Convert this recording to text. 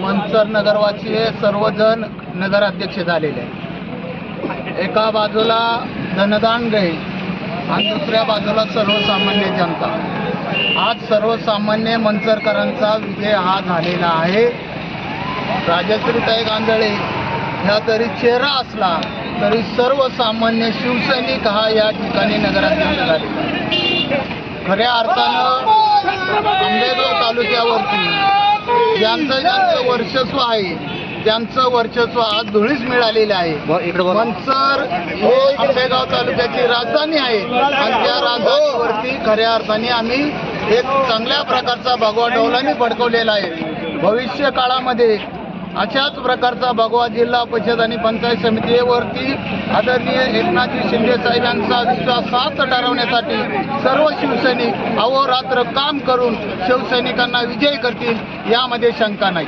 मंचर नगरवासी हे सर्वजण नगराध्यक्ष झालेले एका बाजूला धनदान गई आणि दुसऱ्या बाजूला सर्वसामान्य जनता. आज सर्वसामान्य मंचरकरांचा विजय हा झालेला आहे. राजश्रीताई गांधळे ह्या तरी चेहरा असला तरी सर्वसामान्य शिवसैनिक हा या ठिकाणी नगराध्यक्ष झालेला खऱ्या अर्थानं आंबेगाव तालुक्यात ज्यांचं ज्यांचं वर्चस्व आहे त्यांचं वर्चस्व आज धुळीस मिळालेलं आहे. मनसर हे आंबेगाव तालुक्याची राजधानी आहे. आणि त्या राजधानीवरती खऱ्या अर्थाने आम्ही एक चांगल्या प्रकारचा भगवा डौलाने फडकवलेला आहे. भविष्य काळामध्ये अशाच प्रकारचा भगवा जिल्हा परिषद आणि पंचायत समितीवरती आदरणीय एकनाथजी शिंदे साहेबांचा विश्वासार्थ ठरवण्यासाठी सर्व शिवसैनिक अहोरात्र काम करून शिवसैनिकांना विजयी करतील यामध्ये शंका नाही.